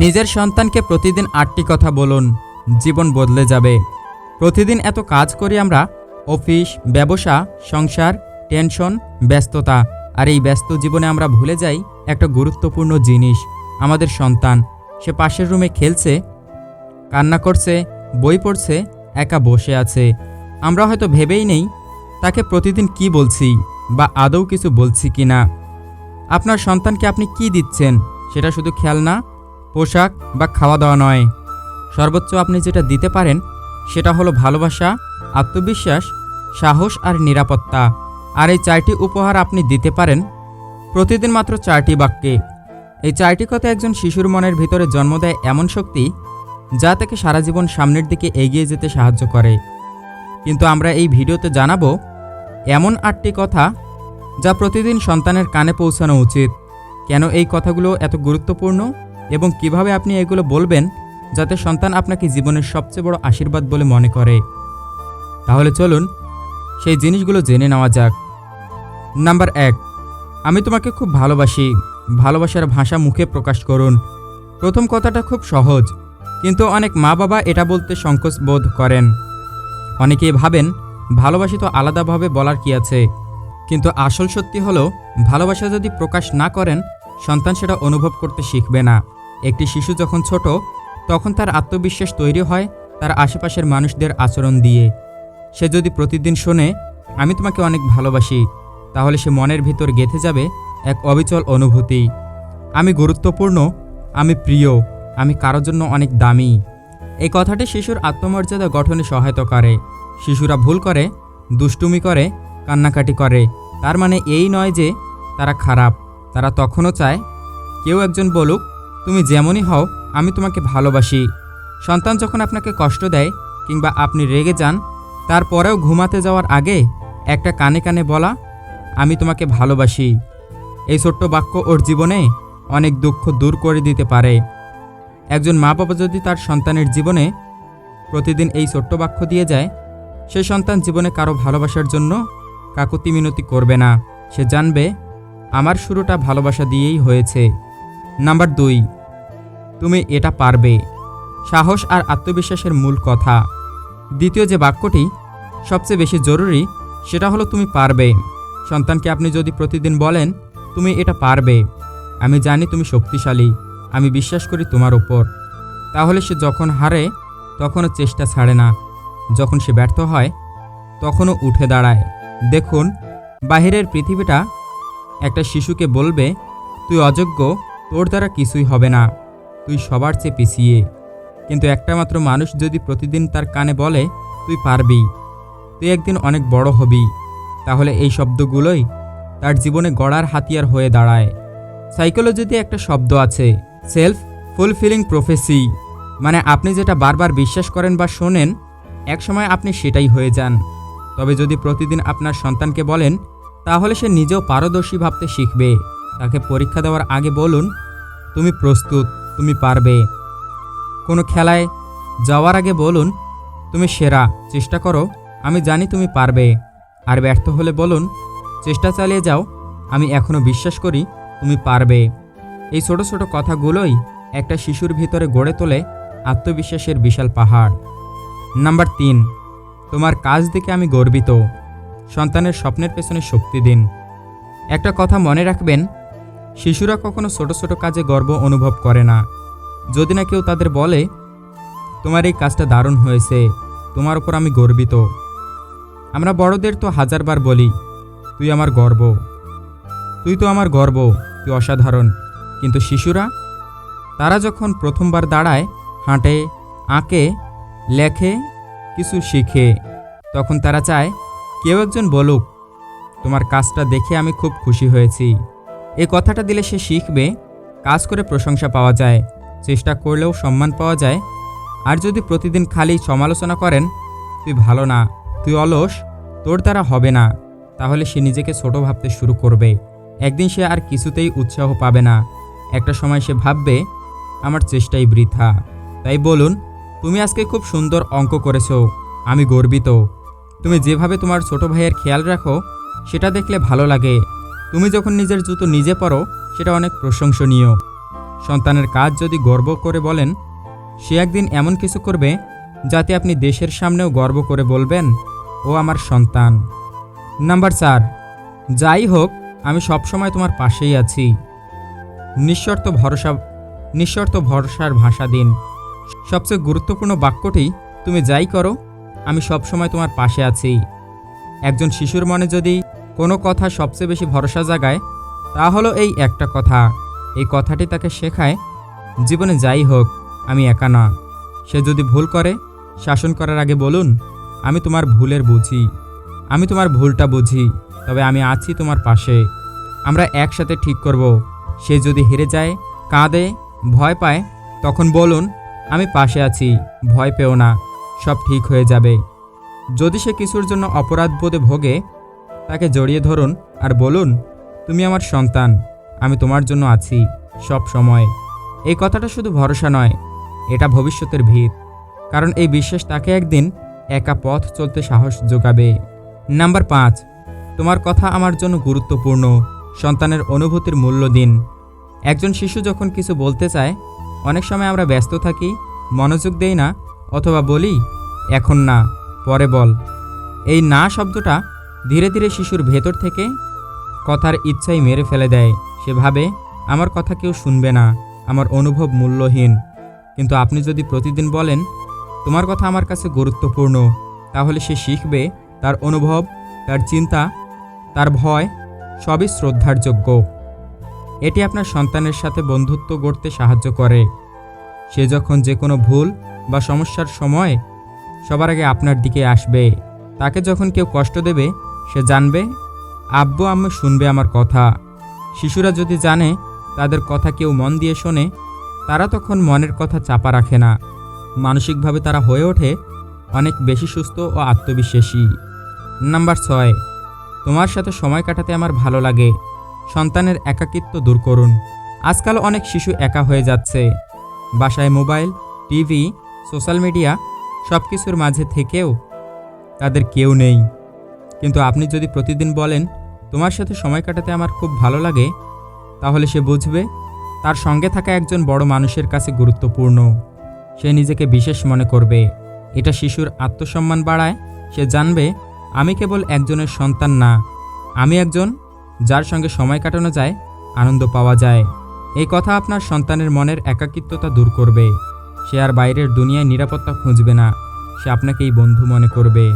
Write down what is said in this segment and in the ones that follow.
নিজের সন্তানকে প্রতিদিন আটটি কথা বলুন, জীবন বদলে যাবে। প্রতিদিন এত কাজ করি আমরা, অফিস, ব্যবসা, সংসার, টেনশন, ব্যস্ততা। আর এই ব্যস্ত জীবনে আমরা ভুলে যাই একটা গুরুত্বপূর্ণ জিনিস, আমাদের সন্তান। সে পাশের রুমে খেলছে, কান্না করছে, বই পড়ছে, একা বসে আছে। আমরা হয়তো ভেবেই নেই, তাকে প্রতিদিন কি বলছি বা আদৌ কিছু বলছি কি না আপনার সন্তানকে আপনি কি দিচ্ছেন, সেটা শুধু খেলনা পোশাক বা খাওয়া দাওয়া নয়। সর্বোচ্চ আপনি যেটা দিতে পারেন, সেটা হলো ভালোবাসা, আত্মবিশ্বাস, সাহস আর নিরাপত্তা। আর এই চারটি উপহার আপনি দিতে পারেন প্রতিদিন মাত্র চারটি বাক্যে। এই চারটি কথা একজন শিশুর মনের ভিতরে জন্ম দেয় এমন শক্তি যা তাকে সারা জীবন সামনের দিকে এগিয়ে যেতে সাহায্য করে। কিন্তু আমরা এই ভিডিওতে জানাব এমন আটটি কথা যা প্রতিদিন সন্তানের কানে পৌঁছানো উচিত। কেন এই কথাগুলো এত গুরুত্বপূর্ণ? এবং কীভাবে আপনি এগুলো বলবেন যাতে সন্তান আপনাকে জীবনের সবচেয়ে বড় আশীর্বাদ বলে মনে করে। তাহলে চলুন সেই জিনিসগুলো জেনে নেওয়া যাক। নাম্বার এক, আমি তোমাকে খুব ভালোবাসি। ভালোবাসার ভাষা মুখে প্রকাশ করুন। প্রথম কথাটা খুব সহজ, কিন্তু অনেক মা বাবা এটা বলতে সংকোচ বোধ করেন। অনেকেই ভাবেন, ভালোবাসি তো আলাদাভাবে বলার কি আছে? কিন্তু আসল সত্যি হলো, ভালোবাসা যদি প্রকাশ না করেন, সন্তান সেটা অনুভব করতে শিখবে না। একটি শিশু যখন ছোট, তখন তার আত্মবিশ্বাস তৈরি হয় তার আশেপাশের মানুষদের আচরণ দিয়ে। সে যদি প্রতিদিন শোনে, আমি তোমাকে অনেক ভালোবাসি তাহলে সে মনের ভিতর গেঁথে যাবে এক অবিচল অনুভূতি। আমি গুরুত্বপূর্ণ, আমি প্রিয়, আমি কারোর জন্য অনেক দামি এই কথাটি শিশুর আত্মমর্যাদা গঠনে সহায়তা করে। শিশুরা ভুল করে, দুষ্টুমি করে, কান্নাকাটি করে। তার মানে এই নয় যে তারা খারাপ, তারা তখনও চায়, কেউ একজন বলুক তুমি যেমনই হও, আমি তোমাকে ভালোবাসি। সন্তান যখন আপনাকে কষ্ট দেয় কিংবা আপনি রেগে যান, তারপরেও ঘুমাতে যাওয়ার আগে একটা কানে কানে বলা, আমি তোমাকে ভালোবাসি। এই ছোট্ট বাক্য ওর জীবনে অনেক দুঃখ দূর করে দিতে পারে। একজন মা বাবা যদি তার সন্তানের জীবনে প্রতিদিন এই ছোট্ট বাক্য দিয়ে যায়, সে সন্তান জীবনে কারও ভালোবাসার জন্য কাকুতি মিনতি করবে না। সে জানবে, আমার শুরুটা ভালোবাসা দিয়েই হয়েছে। নাম্বার দুই তুমি এটা পারবে। সাহস আর আত্মবিশ্বাসের মূল কথা। দ্বিতীয় যে বাক্যটি সবচেয়ে বেশি জরুরি, সেটা হলো তুমি পারবে। সন্তানকে আপনি যদি প্রতিদিন বলেন, তুমি এটা পারবে। আমি জানি তুমি শক্তিশালী। আমি বিশ্বাস করি তোমার উপর। তাহলে সে যখন হারে, তখনও চেষ্টা ছাড়ে না। যখন সে ব্যর্থ হয়, তখনও উঠে দাঁড়ায়। দেখুন, বাহিরের পৃথিবীটা একটা শিশুকে বলবে, তুই অযোগ্য, তোর দ্বারা কিছুই হবে না। তুই সবার চেয়ে পিছিয়ে। কিন্তু একটা মাত্র মানুষ যদি প্রতিদিন তার কানে বলে, তুই পারবি। তুই একদিন অনেক বড় হবি। তাহলে এই শব্দগুলোই তার জীবনে গড়ার হাতিয়ার হয়ে দাঁড়ায়। সাইকোলজিতে একটা শব্দ আছে, সেলফ ফুলফিলিং প্রফেসি। মানে আপনি যেটা বারবার বিশ্বাস করেন বা শোনেন, একসময় আপনি সেটাই হয়ে যান। তবে যদি প্রতিদিন আপনার সন্তানকে বলেন, তাহলে সে নিজেও পারদর্শী ভাবতে শিখবে। তাকে পরীক্ষা দেওয়ার আগে বলুন, তুমি প্রস্তুত। তুমি পারবে। কোনো খেলায় যাওয়ার আগে বলুন, তুমি সেরা, চেষ্টা করো, আমি জানি তুমি পারবে। আর ব্যর্থ হলে বলুন, চেষ্টা চালিয়ে যাও, আমি এখনও বিশ্বাস করি তুমি পারবে। এই ছোট ছোট কথাগুলোই একটা শিশুর ভিতরে গড়ে তোলে আত্মবিশ্বাসের বিশাল পাহাড়। নাম্বার তিন, তোমার কাজ দেখে আমি গর্বিত। সন্তানের স্বপ্নের পেছনে শক্তি দিন। একটা কথা মনে রাখবেন শিশুরা কখনো ছোট ছোট কাজে গর্ব অনুভব করে না। যদি না কেউ তাদের বলে, তোমার এই কাজটা দারুণ হয়েছে, তোমার উপর আমি গর্বিত। আমরা বড়দের তো হাজারবার বলি, তুই আমার গর্ব। তুই তো আমার গর্ব, তুই অসাধারণ। কিন্তু শিশুরা, তারা যখন প্রথমবার দাঁড়ায়, হাঁটে, আঁকে, লেখে, কিছু শিখে, তখন তারা চায়, কেউ একজন বলুক, তোমার কাজটা দেখে আমি খুব খুশি হয়েছি। এই কথাটা দিলে সে শিখবে, কাজ করে প্রশংসা পাওয়া যায়, চেষ্টা করলেও সম্মান পাওয়া যায়। আর যদি প্রতিদিন খালি সমালোচনা করেন, তুই ভালো না, তুই অলস, তোর দ্বারা হবে না, তাহলে সে নিজেকে ছোট ভাবতে শুরু করবে। একদিন সে আর কিছুতেই উৎসাহ পাবে না। একটা সময় সে ভাববে, আমার চেষ্টাই বৃথা। তাই বলুন, তুমি আজকে খুব সুন্দর অঙ্ক করেছ, আমি গর্বিত। তুমি যেভাবে তোমার ছোট ভাইয়ের খেয়াল রাখো, সেটা দেখলে ভালো লাগে। তুমি যখন নিজের জুতো নিজে পরো, সেটা অনেক প্রশংসনীয়। সন্তানের কাজ যদি গর্ব করে বলেন, সে একদিন এমন কিছু করবে যাতে আপনি দেশের সামনেও গর্ব করে বলবেন, ও আমার সন্তান। নাম্বার চার, যাই হোক, আমি সবসময় তোমার পাশেই আছি। নিঃশর্ত ভরসা, নিঃশর্ত ভরসার ভাষা দিন। সবচেয়ে গুরুত্বপূর্ণ বাক্যটি, তুমি যাই করো, আমি সবসময় তোমার পাশে আছি। একজন শিশুর মনে যদি কোনো কথা সবচেয়ে বেশি ভরসা জাগায়, তা হলো এই একটা কথা। এই কথাটি তাকে শেখায়, জীবনে যাই হোক, আমি একা না। সে যদি ভুল করে, শাসন করার আগে বলুন, আমি তোমার ভুলের বুঝি। আমি তোমার ভুলটা বুঝি, তবে আমি আছি তোমার পাশে। আমরা একসাথে ঠিক করব। সে যদি হেরে যায়, কাঁদে, ভয় পায়, তখন বলুন, আমি পাশে আছি, ভয় পেও না, সব ঠিক হয়ে যাবে। যদি সে কিছুর জন্য অপরাধ বোধে ভোগে তাকে জড়িয়ে ধরুন আর বলুন, তুমি আমার সন্তান, আমি তোমার জন্য আছি, সব সময়। এই কথাটা শুধু ভরসা নয়, এটা ভবিষ্যতের ভিত, কারণ এই বিশ্বাস তাকে একদিন একা পথ চলতে সাহস যোগাবে। নাম্বার পাঁচ, তোমার কথা আমার জন্য গুরুত্বপূর্ণ, সন্তানের অনুভূতির মূল্য দিন। একজন শিশু যখন কিছু বলতে চায়, অনেক সময় আমরা ব্যস্ত থাকি, মনোযোগ দেই না, অথবা বলি, এখন না, পরে বল। এই না শব্দটা ধীরে ধীরে শিশুর ভেতর থেকে কথার ইচ্ছাই মেরে ফেলে দেয়। সে ভাবে, আমার কথা কেউ শুনবে না, আমার অনুভব মূল্যহীন। কিন্তু আপনি যদি প্রতিদিন বলেন, তোমার কথা আমার কাছে গুরুত্বপূর্ণ তাহলে সে শিখবে, তার অনুভব, তার চিন্তা, তার ভয়, সবই শ্রদ্ধার যোগ্য। এটি আপনার সন্তানের সাথে বন্ধুত্ব গড়তে সাহায্য করে। সে যখন যে কোনো ভুল বা সমস্যার সময় সবার আগে আপনার দিকে আসবে। তাকে যখন কেউ কষ্ট দেবে সে জানবে, আব্বু, আম্মু শুনবে আমার কথা। শিশুরা যদি জানে তাদের কথা কেউ মন দিয়ে শোনে, তারা তখন মনের কথা চাপা রাখে না। মানসিকভাবে তারা হয়ে ওঠে অনেক বেশি সুস্থ ও আত্মবিশ্বাসী। নাম্বার ছয়, তোমার সাথে সময় কাটাতে আমার ভালো লাগে। সন্তানের একাকিত্ব দূর করুন। আজকাল অনেক শিশু একা হয়ে যাচ্ছে। বাসায় মোবাইল, টিভি, সোশ্যাল মিডিয়া সব কিছুর মাঝে থেকেও তাদের কেউ নেই। কিন্তু আপনি যদি প্রতিদিন বলেন, তোমার সাথে সময় কাটাতে আমার খুব ভালো লাগে, তাহলে সে বুঝবে তার সঙ্গে থাকা একজন বড় মানুষের কাছে গুরুত্বপূর্ণ। সে নিজেকে বিশেষ মনে করবে। এটা শিশুর আত্মসম্মান বাড়ায়। সে জানবে, আমি কেবল একজনের সন্তান না। আমি একজন যার সঙ্গে সময় কাটানো যায়, আনন্দ পাওয়া যায়। এই কথা আপনার সন্তানের মনের একাকিত্বতা দূর করবে। সে আর বাইরের দুনিয়ায় নিরাপত্তা খুঁজবে না। সে আপনাকেই বন্ধু মনে করবে।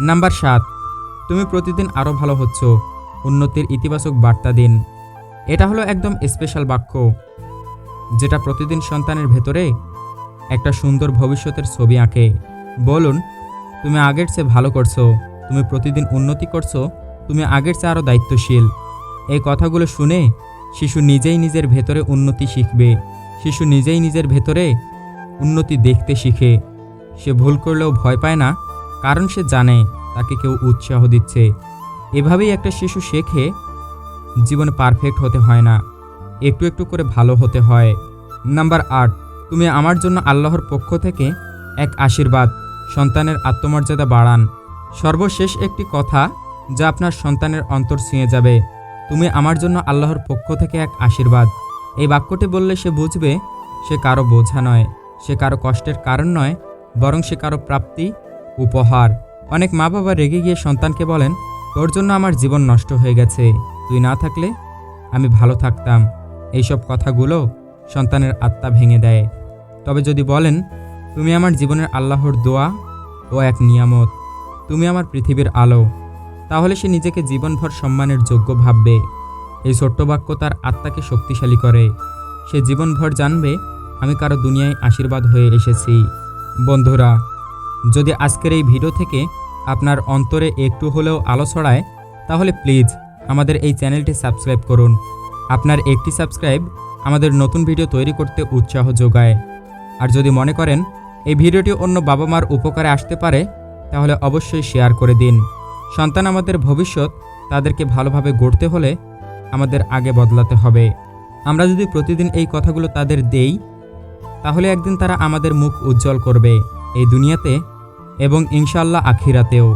নাম্বার সাত। তুমি প্রতিদিন আরও ভালো হচ্ছ। উন্নতির ইতিবাচক বার্তা দিন। এটা হলো একদম স্পেশাল বাক্য। যেটা প্রতিদিন সন্তানের ভেতরে একটা সুন্দর ভবিষ্যতের ছবি আঁকে। বলুন, তুমি আগের চেয়ে ভালো করছ, তুমি প্রতিদিন উন্নতি করছ, তুমি আগের চেয়ে আরও দায়িত্বশীল। এই কথাগুলো শুনে শিশু নিজেই নিজের ভেতরে উন্নতি শিখবে। শিশু নিজেই নিজের ভেতরে উন্নতি দেখতে শিখে। সে ভুল করলেও ভয় পায় না, কারণ সে জানে তাকে কেউ উৎসাহ দিচ্ছে। এভাবেই একটা শিশু শেখে, জীবনে পারফেক্ট হতে হয় না। একটু একটু করে ভালো হতে হয়। নাম্বার আট, তুমি আমার জন্য আল্লাহর পক্ষ থেকে এক আশীর্বাদ, সন্তানের আত্মমর্যাদা বাড়ান। সর্বশেষ একটি কথা যা আপনার সন্তানের অন্তর ছুঁয়ে যাবে। তুমি আমার জন্য আল্লাহর পক্ষ থেকে এক আশীর্বাদ। এই বাক্যটি বললে সে বুঝবে, সে কারও বোঝা নয়, সে কারও কষ্টের কারণ নয়, বরং সে কারও প্রাপ্তি, উপহার। অনেক মা বাবা রেগে গিয়ে সন্তানকে বলেন, তোর জন্য আমার জীবন নষ্ট হয়ে গেছে। তুই না থাকলে আমি ভালো থাকতাম। এইসব কথাগুলো সন্তানের আত্মা ভেঙে দেয়। তবে যদি বলেন, তুমি আমার জীবনের আল্লাহর দোয়া ও এক নিয়ামত। তুমি আমার পৃথিবীর আলো। তাহলে সে নিজেকে জীবনভর সম্মানের যোগ্য ভাববে। এই ছোট্ট বাক্য তার আত্মাকে শক্তিশালী করে। সে জীবনভর জানবে, আমি কারও দুনিয়ায় আশীর্বাদ হয়ে এসেছি। বন্ধুরা যদি আজকের এই ভিডিও থেকে আপনার অন্তরে একটু হলেও আলো ছড়ায়, তাহলে প্লিজ আমাদের এই চ্যানেলটি সাবস্ক্রাইব করুন। আপনার একটি সাবস্ক্রাইব আমাদের নতুন ভিডিও তৈরি করতে উৎসাহ যোগায়। আর যদি মনে করেন এই ভিডিওটি অন্য বাবা মার উপকারে আসতে পারে, তাহলে অবশ্যই শেয়ার করে দিন। সন্তান আমাদের ভবিষ্যৎ তাদেরকে ভালোভাবে গড়তে হলে আমাদের আগে বদলাতে হবে। আমরা যদি প্রতিদিন এই কথাগুলো তাদের দেই, তাহলে একদিন তারা আমাদের মুখ উজ্জ্বল করবে। এই দুনিয়াতে এবং ইনশাল্লাহ আখিরাতেও।